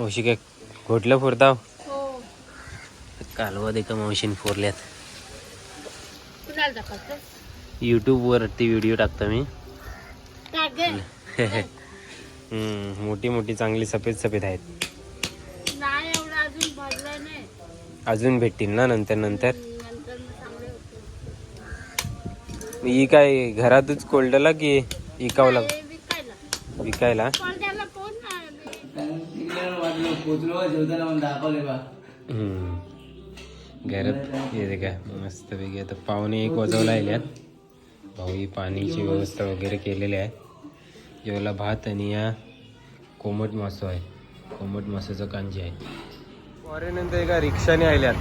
मावशी काय घोटलं फोरताव हो. कालवा देखा मावशीने फोरल्यात यूट्यूब वरती व्हिडिओ टाकतो मी. मोठी मोठी चांगली सफेद सफेद आहेत. अजून भेटतील ना नंतर नंतर? ही काय घरातच कोल्डला की इकावला? हे विकायला विकायला पण त्याला कोण नाही पोचलो जेवताना म्हणून दाखवले बा हम्म. घरात येते का मस्त पैकी आता पाहुणे एक वाजवला आल्यात भाऊ ही पाणीची व्यवस्था वगैरे केलेली आहे जेवला भात आणि या कोमट मासो आहे कोमट मासाचं कांजी आहे फॉरेनंतर एका रिक्षाने आल्यात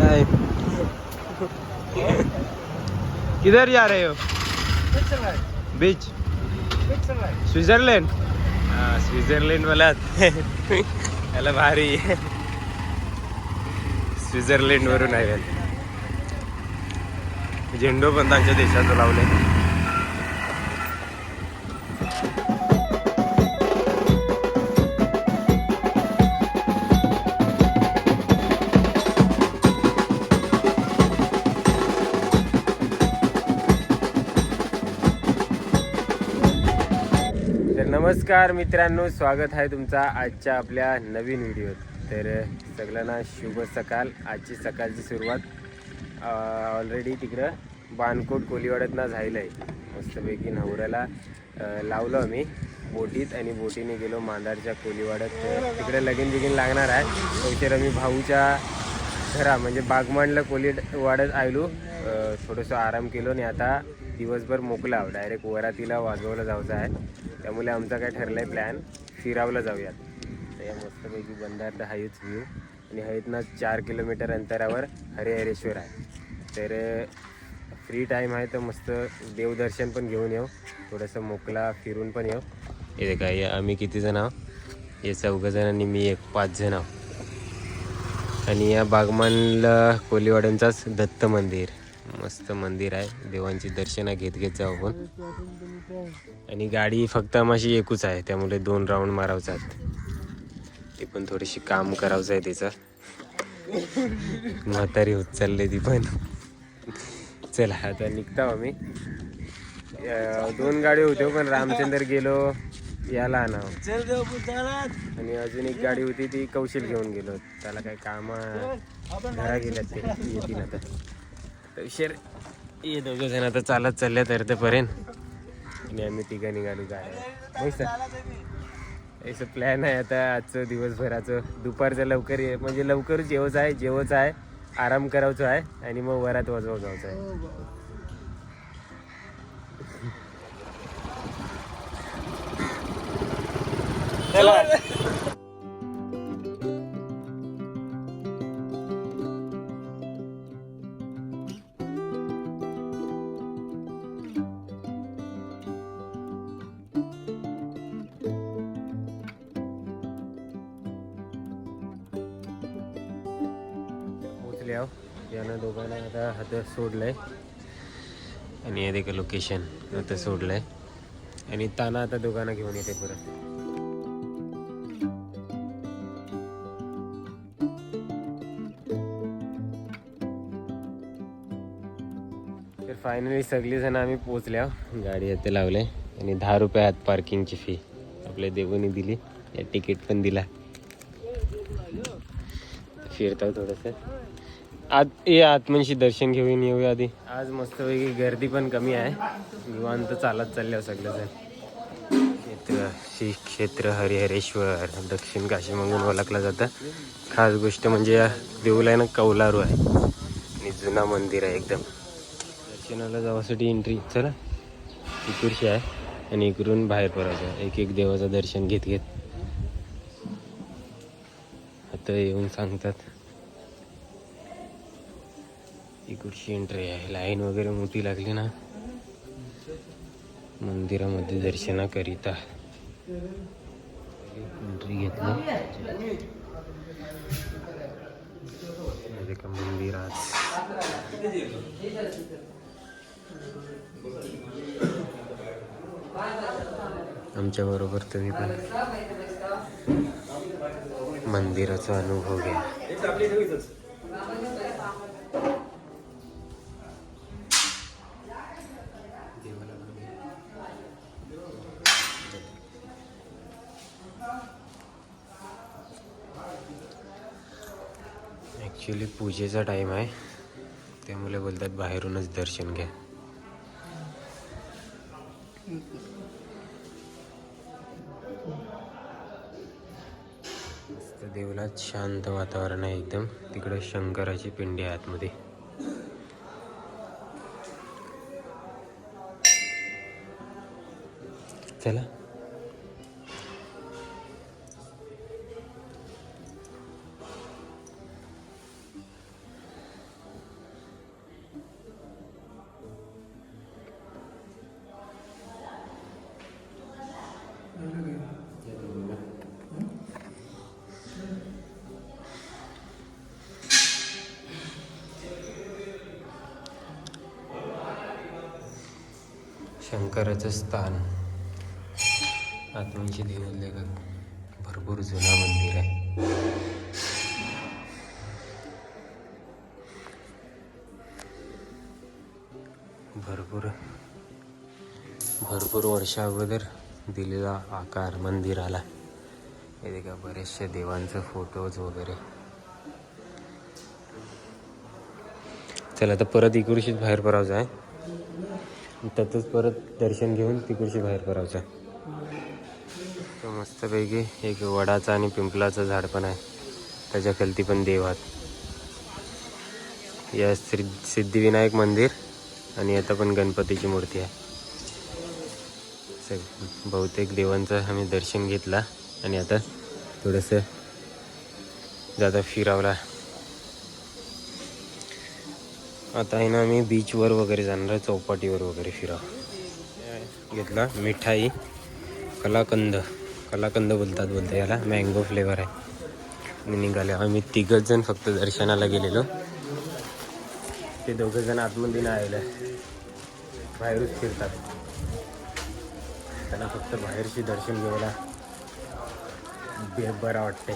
काय किधर जा रहे हो बीच स्वित्झर्लंड हा स्वित्झर्लंड मला याला भारी आहे. स्वित्झर्लंड वरून आहे झेंडो पण त्यांच्या देशाचं लावले तर नमस्कार मित्रांनो स्वागत आहे तुमचा आजच्या आपल्या नवीन व्हिडिओत. तर सगळ्यांना शुभ सकाळ आजची सकाळची सुरुवात ऑलरेडी तिकडं बाणकोट कोलीवाड्यातनं झालेलं आहे. मस्तपैकी नवऱ्याला लावलो लावलं आम्ही. बोटीत आणि बोटीने गेलो मांदारच्या कोलीवाड्यात. तर तिकडे लगीन बिगीन लागणार आहे. तर आम्ही भाऊच्या घरा म्हणजे बागमांडला कोली वाड्यात आयलो थोडंसं आराम केलो आणि आता दिवसभर मोकला डायरेक्ट वरातीला वाजवलं जायचं आहे. त्यामुळे आमचा काय ठरलं आहे प्लॅन फिरावला जाऊयात. तर या मस्तपैकी बंधार हायच व्ह्यू आणि हयतनं चार किलोमीटर अंतरावर हरिहरेश्वर आहे. तर फ्री टाईम आहे तर मस्त देवदर्शन पण घेऊन येऊ. थोडंसं मोकला फिरून पण येऊ. हे काय आम्ही किती जण आहोत? हे चौघं जण आणि मी एक पाच जण आहोत. आणि या बागमानला कोलीवाड्यांचाच दत्त मंदिर. मस्त मंदिर आहे. देवांची दर्शनं घेत घेत जाऊ आपण. आणि गाडी फक्त माशी एकूच आहे. त्यामुळे दोन राऊंड मारावचात ते पण थोडीशी काम करावचं आहे त्याचं. म्हातारी होत चालले ती पण. चला आता निघतो आम्ही. दोन गाडी होत्या हो, पण रामचंद्र गेलो. याला आणावं. आणि अजून एक गाडी होती ती कौशल घेऊन गेलो. त्याला काही काम घरा गेल्यात ते. येतील आता. तर हे ये दोघं जण आता चालत चालल्या तर पर्यंत आणि आम्ही तिघं निघालो गाड्या असं प्लॅन आहे आता आजचं दिवसभराचं. दुपारचं लवकर ये म्हणजे लवकर जेवच आहे जेवच आहे आराम करायचो आहे आणि मग वरात वाजवा जायचं आहे. चला. पोचले आहो. यानं दोघांना आता हात सोडलंय. आणि हे देखील लोकेशन आता सोडलंय. आणि ताना आता दोघांना घेऊन येते परत. तर फायनली सगळी जण आम्ही पोचल्या गाडी आता लावले आणि दहा रुपये आत पार्किंगची फी आपल्या देवनी दिली. या तिकीट पण दिला. फिरताव थोडंसं. आत ये आत्मनशी दर्शन घेऊन येऊया आधी. आज मस्तपैकी गर्दी पण कमी आहे. निवांत चालत चालल्या सगळं जण क्षेत्र श्री क्षेत्र हरिहरेश्वर. दक्षिण काशी म्हणून ओळखलं जातं. खास गोष्ट म्हणजे या देऊला आहे ना कौलारू आहे. आणि जुना मंदिर आहे एकदम. दर्शनाला जावासाठी एंट्री चला. इकडशी आहे. आणि इकडून बाहेर पडायचं एक एक देवाचं दर्शन घेत घेत. आता येऊन सांगतात. इकडची एंट्री आहे? लाईन वगैरे मोठी लागली ना. मंदिरामध्ये दर्शनाकरिता एंट्री घेतली. का मंदिरात. आमच्या बरोबर तुम्ही पण मंदिराचा अनुभव घ्या. ॲक्च्युली पूजेचा टाईम आहे. त्यामुळे बोलतात बाहेरूनच दर्शन घ्या. देवलात शांत वातावरण आहे एकदम. तिकडे शंकराची पिंडी आहे आतमध्ये. चला. शंकराचं स्थान. आत्मीची देवले भरपूर जुना मंदिर आहे. भरपूर भरपूर वर्षा अगोदर दिलेला आकार मंदिराला हे का बरेचशा देवांचे फोटोज वगैरे. चला आता परत इकडशीच बाहेर पडायचं आहे. त्यातच परत दर्शन घेऊन तिकडची बाहेर पडायचं तो मस्तपैकी एक वडाचं आणि पिंपलाचं झाड पण आहे. त्याच्या खालती पण देव आहेत. या श्री सिद्धिविनायक मंदिर आणि आता पण गणपतीची मूर्ती आहे. सग बहुतेक देवांचं आम्ही दर्शन घेतला आणि आता थोडंसं जाता फिरावला. आता आहे ना आम्ही बीचवर वगैरे जाणार आहे, चौपाटीवर वगैरे फिरावं घेतला मिठाई कलाकंद. कलाकंद बोलतात बोलतात याला मँगो फ्लेवर आहे. मी निघाले आम्ही तिघच जण फक्त दर्शनाला गेलेलो. ते दोघं जण आतमध्ये नाही आले बाहेरच फिरतात. त्यांना फक्त बाहेरची दर्शन घ्यायला बे बरं वाटते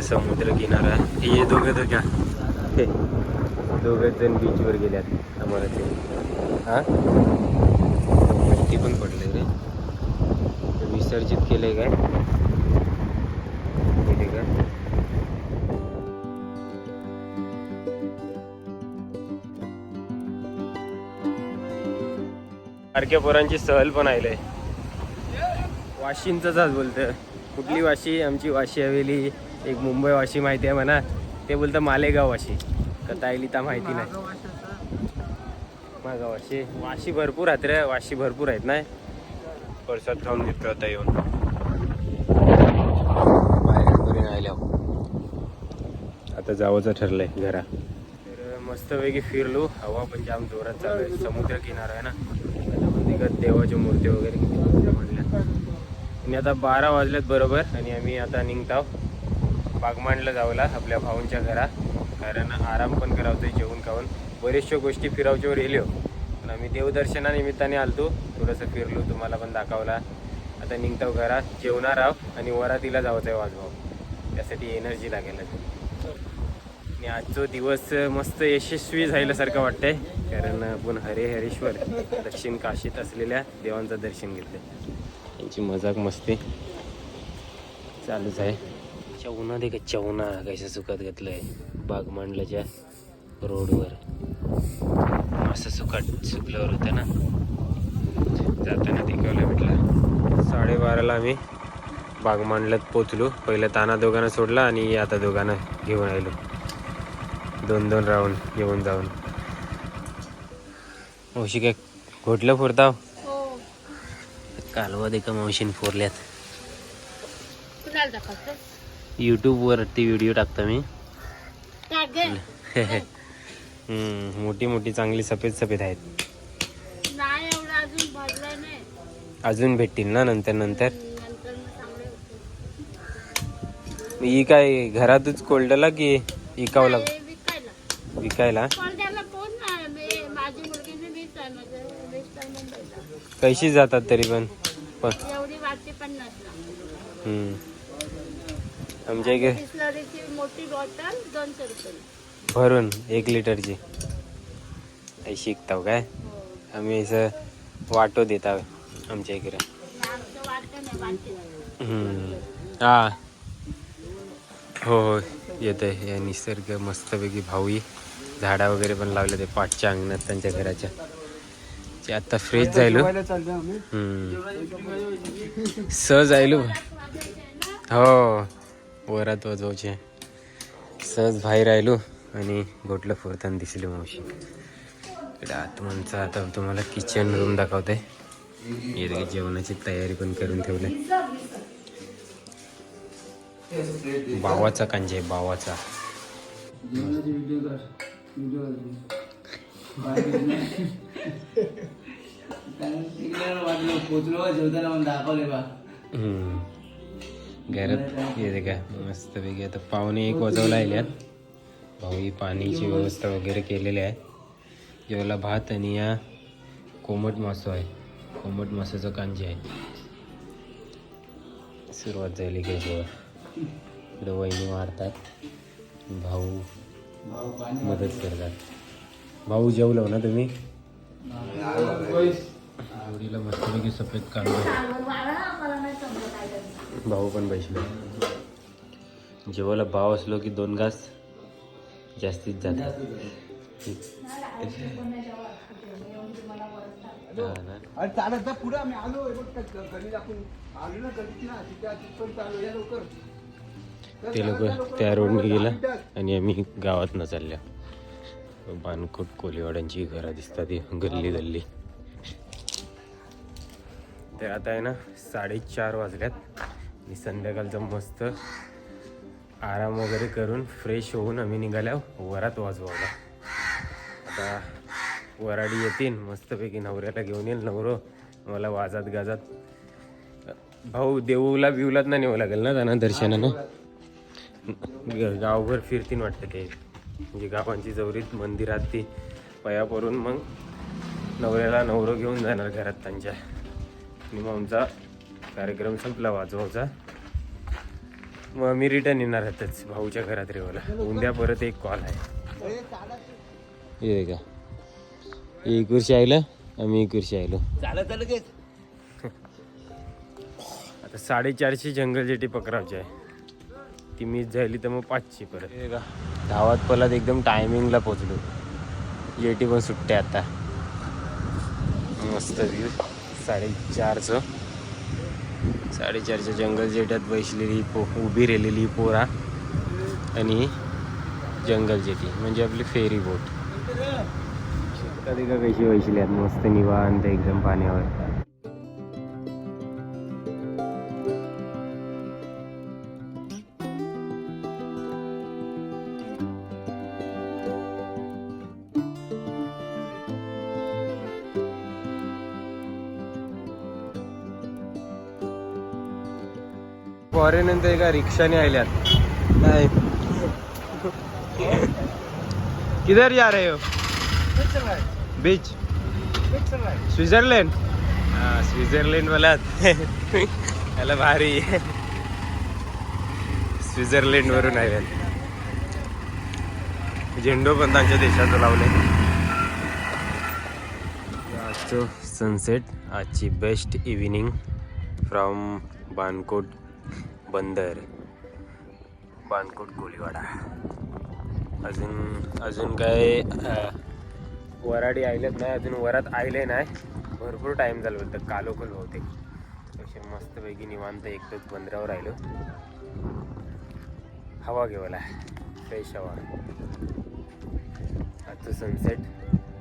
मस्त समुद्र किनारा आहे? हे दोघं तर का हे दोघं जण बीचवर गेल्यात आम्हाला ते हा पण पडले रे. ते विसर्जित केले काय? केले का? बारक्या पोरांची सहल पण आले वाशींचंच आज बोलतं कुठली वाशी? आमची वाशी हवेली. एक मुंबई वाशी माहिती आहे म्हणा. ते बोलतं मालेगाव वाशी कथायली तर माहिती नाही. मागा वाशी वाशी भरपूर आहेत रे. वाशी भरपूर आहेत नाही? परसाद खाऊन घेतो आता येऊन? बाहेर आता जावंचं ठरलंय घरा. तर मस्तपैकी फिरलो. हवा पण जाम जोरात चालू आहे. समुद्र किनारा आहे ना. देवाच्या मूर्ती वगैरे. किती म्हणल्या आणि आता बारा वाजल्यात बरोबर आणि आम्ही आता निघताव बागमांडला जावला आपल्या भाऊंच्या घरात. कारण आराम पण करावतो जेवण खाऊन. बरेचशा गोष्टी फिरावच्यावर येलो पण आम्ही देवदर्शनानिमित्ताने आलतो. थोडंसं फिरलो तुम्हाला पण दाखवला. आता निघतो घरात. जेवणार आहो आणि वरातीला जावंच आहे वाजवाव त्यासाठी एनर्जी लागेल. आणि आजचा दिवस मस्त यशस्वी झाल्यासारखं वाटतंय. कारण आपण हरे हरेश्वर दक्षिण काशीत असलेल्या देवांचं दर्शन घेतलं त्यांची मजाक मस्ती चालूच आहे. चौना दे का चौना कशा सुखात घेतलंय? बाग मांडल्याच्या रोडवर. असं सुखाट सुकल्यावर होतं ना. जाताना तिकवलं भेटला साडेबाराला आम्ही बाग मांडल्यात पोचलो. पहिलं ताना दोघांना सोडला आणि आता दोघांना घेऊन आलो. दोन दोन राऊंड येऊन जाऊन. मावशी काय घोटलं फोडताव? हो. कालवा दे का मावशीने फोरल्यात कुणाला दाखवतो यूट्यूबवर ती व्हिडिओ टाकतो मी मोठी मोठी चांगली सफेद सफेद आहेत. अजून भेटतील ना नंतर नंतर? ही काय घरातच कोल्डला की इकावला हे विकायला. कैशी जातात तरी पण. पण एवढी वाटते पन्नासला हम्म. आमच्या इकडे बिस्लरीची मोठी बॉटल दोनशे रुपये भरून एक लिटरची. आई शिकताव काय? हो. आम्ही असं वाटो देताव आमच्या इकडे. आमचं वाटतं नाही वाटते हम्म. हा. हो हो. येत आहे या निसर्ग मस्तपैकी भाऊई. झाडा वगैरे पण लावले ते पाठच्या अंगणात त्यांच्या घराच्या. ते आता फ्रेश जायलो हम्म. सहज आयलो. हो. वरात वाजवायचे. सहज बाहेर राहिलो आणि गोटलं फोडताना दिसले मावशी. इकडे आतमनचं आता तुम्हाला किचन रूम दाखवते इथे जेवणाची तयारी पण करून ठेवले बावाचा कांजे बावाचा. पोचलो जेवताना दाखवले बा घरात येते का मस्तपैकी आता पाहुणे एक वाजवला आल्यात भाऊ पाणीची व्यवस्था वगैरे केलेली आहे. जेवला भात आणि या कोमट मासो आहे. कोमट मासाचं कांजी आहे. सुरुवात झाली काय जेव्हा इकडं वहिनी मारतात. भाऊ मदत करतात. भाऊ जेवलो ना तुम्ही? आवडीला मस्तपैकी सफेद कांदा. भाऊ पण बसलो. जेवायला भाव असलो की दोन घास जास्तीत जास्त. पुढे. आम्ही आलो आपण आलो ना ना. या लवकर. ते लोक त्या रोडने गेला आणि आम्ही गावात न चालल्या. बानकोट कोलीवाड्यांची घरं दिसतात ती गल्ली गल्ली ते आता आहे ना साडेचार वाजल्यात. आणि संध्याकाळचं मस्त आराम वगैरे करून फ्रेश होऊन आम्ही निघाल्या वरात वाजवायला. आता वराडी येतील मस्तपैकी नवऱ्याला घेऊन येईल. नवरो मला वाजात गाजात भाऊ देऊला बिवलात ना नेऊ लागेल ना त्यांना दर्शनानं? गावभर फिरतीन वाटतं ते. म्हणजे गावांची जवळीत मंदिरात ती पया परून मग नवऱ्याला नवरो घेऊन जाणार घरात त्यांच्या. आणि मग आमचा कार्यक्रम संपला वाजवायचा मग आम्ही रिटर्न येणार आहोतच भाऊच्या घरात रेवाला. उद्या परत एक कॉल आहे. ये का एक वर्षी आयलं आम्ही एक वर्षी आयलो. आता साडेचारशे जंगल जेटी पकडायची आहे. ती मिस झाली तर मग पाचशे परत. हे का धावात पलात एकदम टायमिंगला पोचलो. जेटी पण सुट्टे आता. मस्त व्ह्यू साडेचारचं. साडेचारच्या जंगल जेट्यात बसलेली पो उभी राहिलेली पोरा आणि जंगल जेटी म्हणजे आपली फेरी बोट कधी का कशी बसली आहेत मस्त निवांत एकदम पाण्यावर. फॉरेन ते एका रिक्षाने आल्यात नाही. किधर जा रहे हो? बीच स्वित्झर्लंड हा स्वित्झर्लंड मला याला भारी. स्वित्झर्लंड वरून आल्यात झेंडो पण त्यांच्या देशाचं लावले. आजचं सनसेट आजची बेस्ट इव्हिनिंग फ्रॉम बानकोट बंदर बाणकोट कोलीवाडा अजून अजून काय वराडी आयलेत नाही अजून वरात आयले नाही. भरपूर टाईम झाला होतं कालोकल बहुतेक. असे मस्तपैकी निवांत एकटंच बंदरावर राहिलो. हवा घेवाला फ्रेश हवा. आजचं सनसेट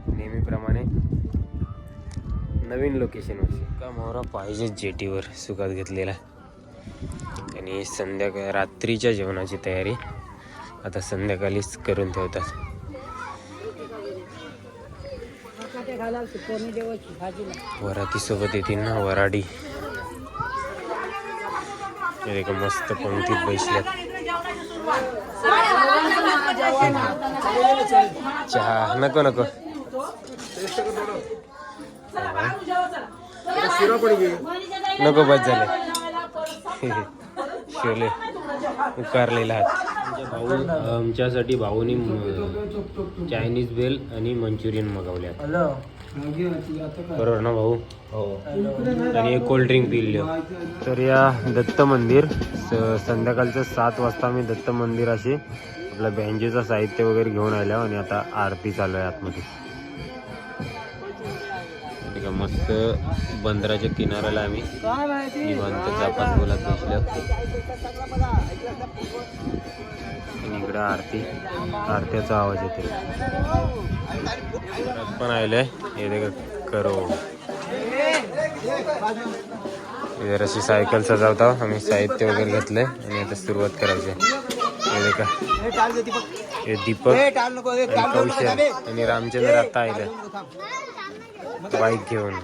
नेहमीप्रमाणे. नवीन लोकेशनवर का मोहरा पाहिजे जेटीवर सुखात घेतलेला. आणि संध्याकाळ रात्रीच्या जेवणाची तयारी आता संध्याकाळीच करून ठेवतात. वरातीसोबत येतील ना वराडी. हे का मस्त पंक्तीत बसल्यात. चहा नको नको. नको बस झाले. शिवले उकारलेला भाऊ आमच्यासाठी भाऊनी चायनीज बेल आणि मंचुरियन मागवल्या बरोबर ना भाऊ? हो. आणि एक कोल्ड ड्रिंक पिले तर या दत्त मंदिर स- संध्याकाळचं सात वाजता आम्ही दत्त मंदिराशी आपलं बँजेचं साहित्य वगैरे घेऊन आलो आणि आता आरती चालू आहे आतमध्ये. मस्त बंदराच्या किनाऱ्याला आम्ही निवांत जापात बोलत बसलो. आणि इकडं आरती आरत्याचा आवाज येते पण आलेलं आहे हे देखा करो. इधर अशी सायकल सजावता आम्ही साहित्य वगैरे घेतलंय आणि आता सुरुवात करायची आहे. हे देखा. हे दीपक आणि रामचंद्र आता आले बाईक घेऊन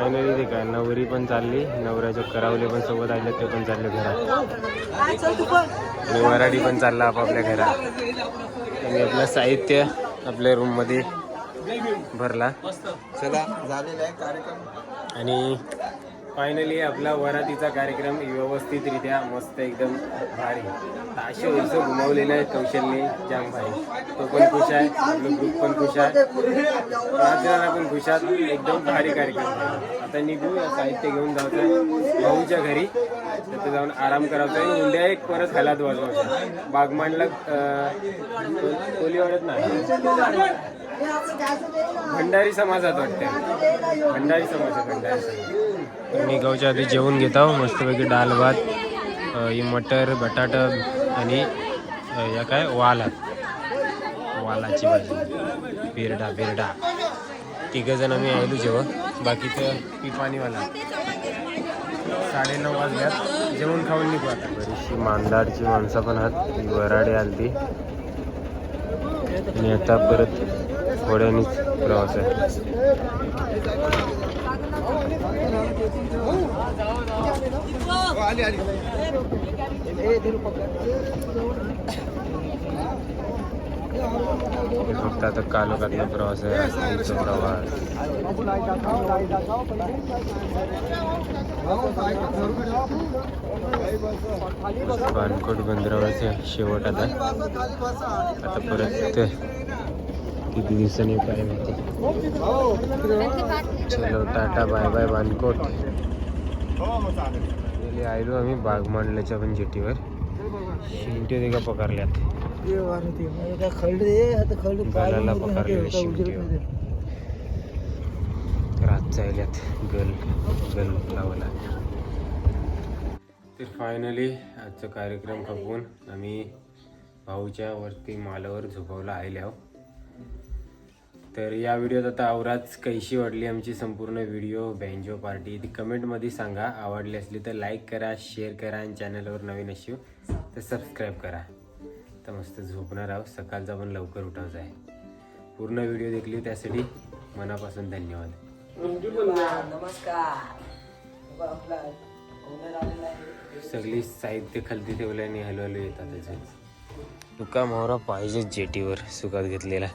फायनली ते काय नवरी पण चालली. नवऱ्याचे करावले पण सोबत आले ते पण चालले घरात. आणि वराडी पण चालला आपापल्या घरात. आणि आपलं साहित्य आपल्या रूममध्ये भरला. चला झालेला आहे कार्यक्रम. आणि फायनली आपला वरातीचा कार्यक्रम व्यवस्थितरित्या मस्त एकदम भारी. ताशे वर्ष घुमावलेलं आहे कौशल्य जाम भारी तो पण खुश आहे आपलं ग्रुप पण खुश आहे. राजकारणा पण खुश आहात. एकदम भारी कार्यक्रम आता निघू साहित्य घेऊन जायचं आहे भाऊच्या घरी. तिथे जाऊन आराम करायचा आहे उद्या एक परत हलात वाजवायचा. बागमांडला कोली वाढत नाही. भंडारी समाजात वाटते. भंडारी समाजात भंडारी समाज. मी गावच्या आधी जेवून घेत आहो मस्तपैकी डाल भात ही मटर बटाटा आणि या काय वाला. वालाची भाजी. बिरडा बिरडा तिघं जण आम्ही आलो जेवण. बाकीचं साडे साडेनऊ वाजल्यात. जेवण खाऊन निघू आता. बरीचशी मांदाडची माणसं पण आहात. वराडे आलती. आणि आता परत घोड्यानेच प्रवास आहे फक्त आता कालोखातला प्रवास आहे प्रवास बानकोट बंदरावरचा शेवट आता आता परत किती दिवसांनी काय माहिती? चलो टाटा बाय बाय बानकोट गेले आयलो आम्ही बाग मांडल्याच्या पण जेटीवर. शिंटे ते का पकारल्यात गलाला पकडलेले शिमटीवर रात गल गल लावला तर फायनली आजचा कार्यक्रम खपून आम्ही भाऊच्या वरती मालावर झोपवला आयल्या तर या व्हिडिओत आता आवराच कैशी वाटली आमची संपूर्ण व्हिडिओ बँजो पार्टी ती कमेंटमध्ये सांगा. आवडली असली तर लाईक करा शेअर करा आणि चॅनलवर नवीन अशी तर सबस्क्राईब करा. तर मस्त झोपणार आहोत. सकाळचा पण लवकर उठायचं आहे. पूर्ण व्हिडिओ देखली त्यासाठी मनापासून धन्यवाद. सगळी साहित्य खालती ठेवल्याने हलू हलू येतात त्याचे तुका मोहरा पाहिजेच जेटीवर सुखात घेतलेला.